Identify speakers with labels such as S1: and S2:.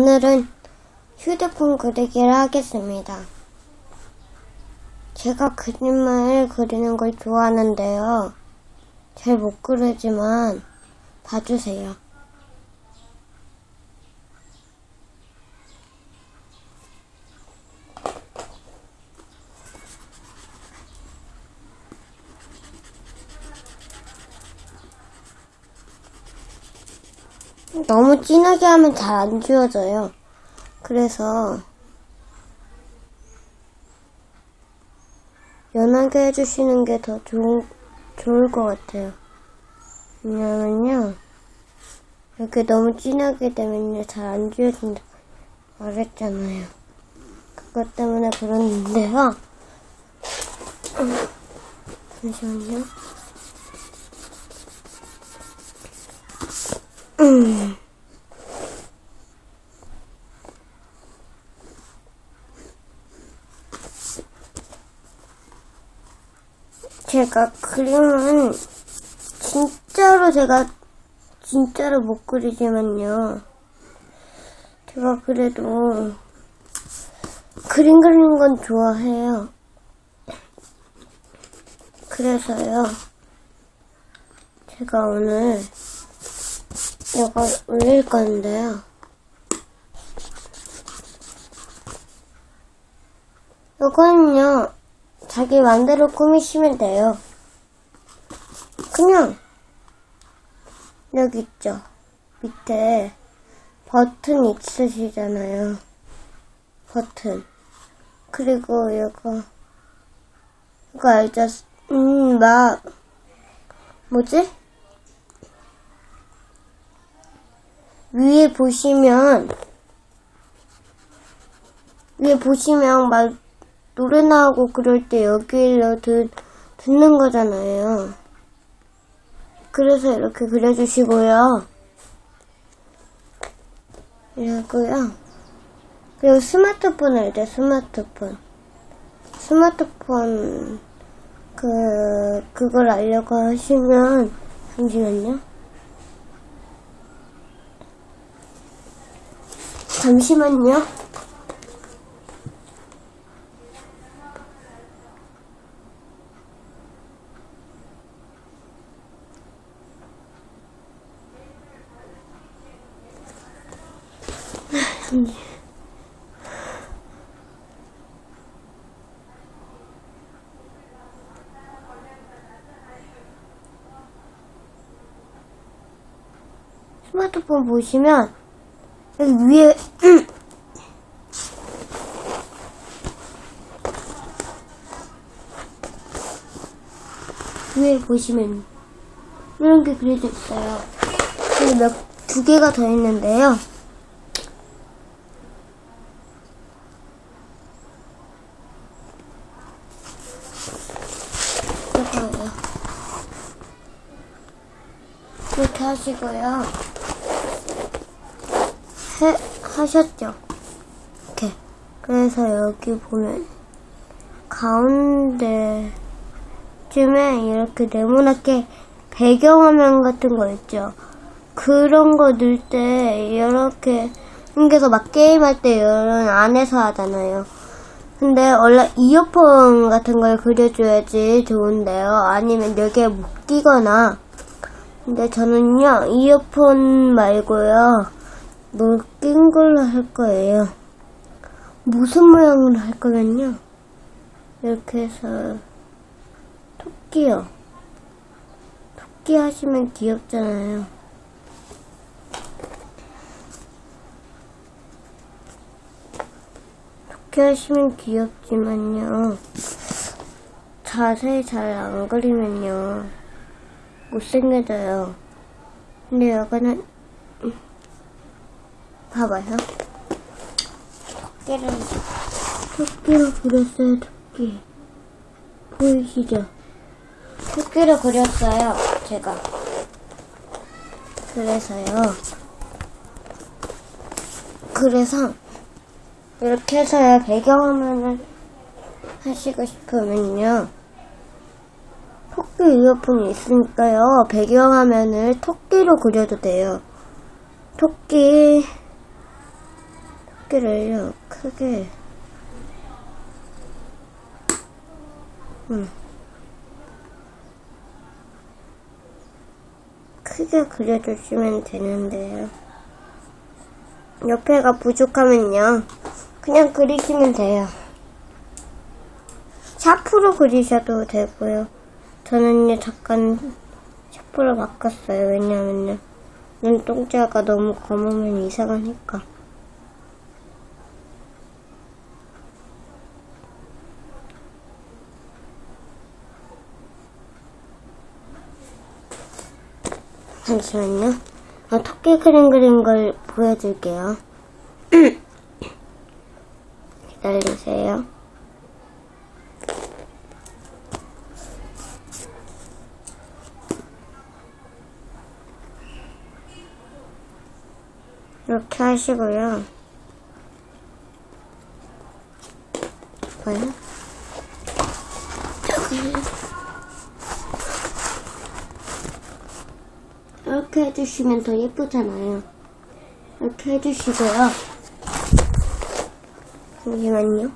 S1: 오늘은 휴대폰 그리기를 하겠습니다. 제가 그림을 그리는 걸 좋아하는데요. 잘 못 그리지만 봐주세요. 너무 진하게 하면 잘 안 지워져요. 그래서 연하게 해주시는 게더 좋을 것 같아요. 왜냐면요, 이렇게 너무 진하게 되면요, 잘 안 지워진다 말했잖아요. 그것 때문에 그러는데요. 음, 잠시만요. 음. 제가 그림은 진짜로 제가 진짜로 못 그리지만요. 제가 그래도 그림 그리는 건 좋아해요. 그래서요. 제가 오늘 이거 올릴 건데요. 이거는요, 자기 맘대로 꾸미시면 돼요. 그냥, 여기 있죠. 밑에 버튼 있으시잖아요. 버튼. 그리고 이거, 이거 알죠? 음, 막, 뭐지? 위에 보시면 위에 보시면 막 노래 나오고 그럴 때 여기로 듣, 듣는 거잖아요. 그래서 이렇게 그려주시고요. 이러고요. 그리고 스마트폰을 이제 스마트폰. 스마트폰 그 그걸 알려고 하시면 잠시만요. 잠시만요. 스마트폰 보시면 위에 위에 보시면 이런 게 그려져 있어요. 여기 몇두 개가 더 있는데요. 이렇게 하시고요. 해, 하셨죠? 이렇게. 그래서 여기 보면 가운데 쯤에 이렇게 네모나게 배경화면 같은 거 있죠. 그런 거 넣을 때 이렇게 생겨서 막 게임할 때 이런 안에서 하잖아요. 근데 원래 이어폰 같은 걸 그려줘야지 좋은데요. 아니면 여기에 못 끼거나. 근데 저는요 이어폰 말고요 못낀 걸로 할 거예요. 무슨 모양으로 할 거면요. 이렇게 해서 토끼요. 토끼 하시면 귀엽잖아요. 토끼 하시면 귀엽지만요. 자세히 잘 안 그리면요. 못생겨져요. 근데 여기는 음, 봐봐요. 토끼를 토끼를 그렸어요. 토끼 보이시죠? 토끼를 그렸어요. 제가 그래서요. 그래서 이렇게 해서요. 배경화면을 하시고 싶으면요. 토끼 이어폰이 있으니까요. 배경화면을 토끼로 그려도 돼요. 토끼 토끼를요, 크게. 음. 크게 그려주시면 되는데요. 옆에가 부족하면요. 그냥 그리시면 돼요. 샤프로 그리셔도 되고요. 저는요, 잠깐 샤프로 바꿨어요. 왜냐면요. 눈동자가 너무 검으면 이상하니까. 잠시만요. 어, 토끼 그림 그린 걸 보여줄게요. 기다리세요. 이렇게 하시고요. 뭐요? 저기 이렇게 해주시면 더 예쁘잖아요. 이렇게 해주시고요. 잠시만요.